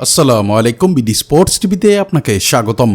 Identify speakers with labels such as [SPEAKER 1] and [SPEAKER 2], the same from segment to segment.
[SPEAKER 1] আসসালামু আলাইকুম BD sports টিভিতে আপনাকে স্বাগতম।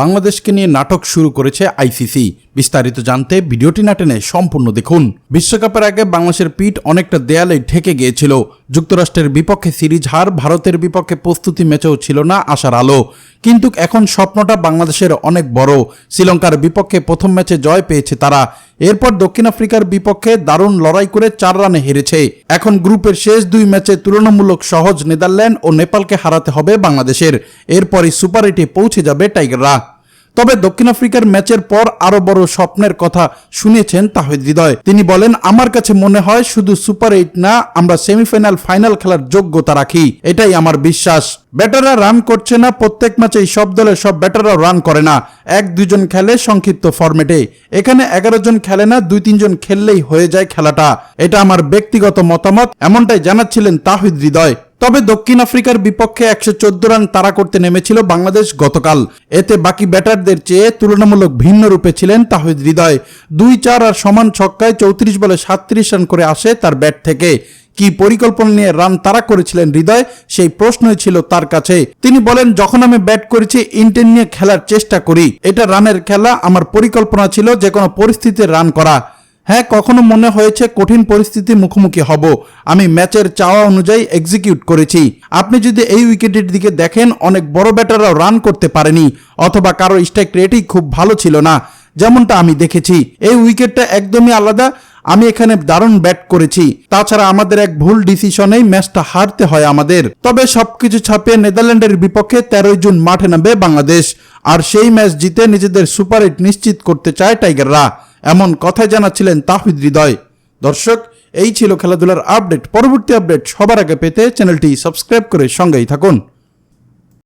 [SPEAKER 1] বাংলাদেশকে নিয়ে নাটক শুরু করেছে আইসিসি। বিস্তারিত জানতে ভিডিওটি না টেনে সম্পূর্ণ দেখুন। বিশ্বকাপের আগে বাংলাদেশের পিঠ অনেকটা দেয়ালে ঠেকে গিয়েছিল। যুক্তরাষ্ট্রের বিপক্ষে সিরিজ হার, ভারতের বিপক্ষে প্রস্তুতি ম্যাচেও ছিল না আশার আলো। কিন্তু এখন স্বপ্নটা বাংলাদেশের অনেক বড়। শ্রীলঙ্কার বিপক্ষে প্রথম ম্যাচে জয় পেয়েছে তারা। এরপর দক্ষিণ আফ্রিকার বিপক্ষে দারুণ লড়াই করে চার রানে হেরেছে। এখন গ্রুপের শেষ দুই ম্যাচে তুলনামূলক সহজ নেদারল্যান্ড ও নেপালকে হারাতে হবে বাংলাদেশের। এরপরই সুপার এইটে পৌঁছে যাবে টাইগাররা। তবে দক্ষিণ আফ্রিকার ম্যাচের পর আরও বড় স্বপ্নের কথা শুনেছেন তাহিদ হৃদয়। তিনি বলেন, আমার কাছে মনে হয় শুধু সুপার এইট না, আমরা সেমিফাইনাল, ফাইনাল খেলার যোগ্যতা রাখি। এটাই আমার বিশ্বাস। ব্যাটাররা রান করছে না, প্রত্যেক ম্যাচেই সব দলের সব ব্যাটাররা রান করে না। এক দুজন খেলে সংক্ষিপ্ত ফরম্যাটে। এখানে এগারো জন খেলে না, দুই তিনজন খেললেই হয়ে যায় খেলাটা। এটা আমার ব্যক্তিগত মতামত, এমনটাই জানাচ্ছিলেন তাহিদ হৃদয়। তবে দক্ষিণ আফ্রিকার বিপক্ষে একশো চোদ্দ রান তারা করতে নেমেছিল বাংলাদেশ গতকাল। এতে বাকি ব্যাটারদের চেয়ে তুলনামূলক ভিন্ন রূপে ছিলেন তাহিদ হৃদয়। দুই চার আর সমান ছক্কায় চৌত্রিশ বলে সাতত্রিশ রান করে আসে তার ব্যাট থেকে। কি পরিকল্পনা নিয়ে রান তারা করেছিলেন হৃদয়? সেই প্রশ্নই ছিল তার কাছে। তিনি বলেন, যখন আমি ব্যাট করেছি ইন্টেন নিয়ে খেলার চেষ্টা করি। এটা রানের খেলা। আমার পরিকল্পনা ছিল যে কোনো পরিস্থিতিতে রান করা। হ্যাঁ কখনো মনে হয়েছে কঠিন পরিস্থিতির মুখোমুখি হব। আমি ম্যাচের চাওয়া অনুযায়ী এক্সিকিউট করেছি। আপনি যদি এই উইকেটের দিকে দেখেন, অনেক বড় ব্যাটাররাও রান করতে পারেনি, অথবা কারও স্ট্রাইক রেটই খুব ভালো ছিল না, যেমনটা আমি দেখেছি। এই উইকেটটা একদমই আলাদা, আমি এখানে দারুণ ব্যাট করেছি। তাছাড়া আমাদের এক ভুল ডিসিশনেই ম্যাচটা হারতে হয় আমাদের। তবে সবকিছু ছাপিয়ে নেদারল্যান্ডের বিপক্ষে তেরোই জুন মাঠে নামবে বাংলাদেশ। আর সেই ম্যাচ জিতে নিজেদের সুপার এইট নিশ্চিত করতে চায় টাইগাররা। এমন কথাই জানাচ্ছিলেন তাহিদ হৃদয়। দর্শক, এই ছিল খেলাধুলার আপডেট। পরবর্তী আপডেট সবার আগে পেতে চ্যানেলটি সাবস্ক্রাইব করে সঙ্গেই থাকুন।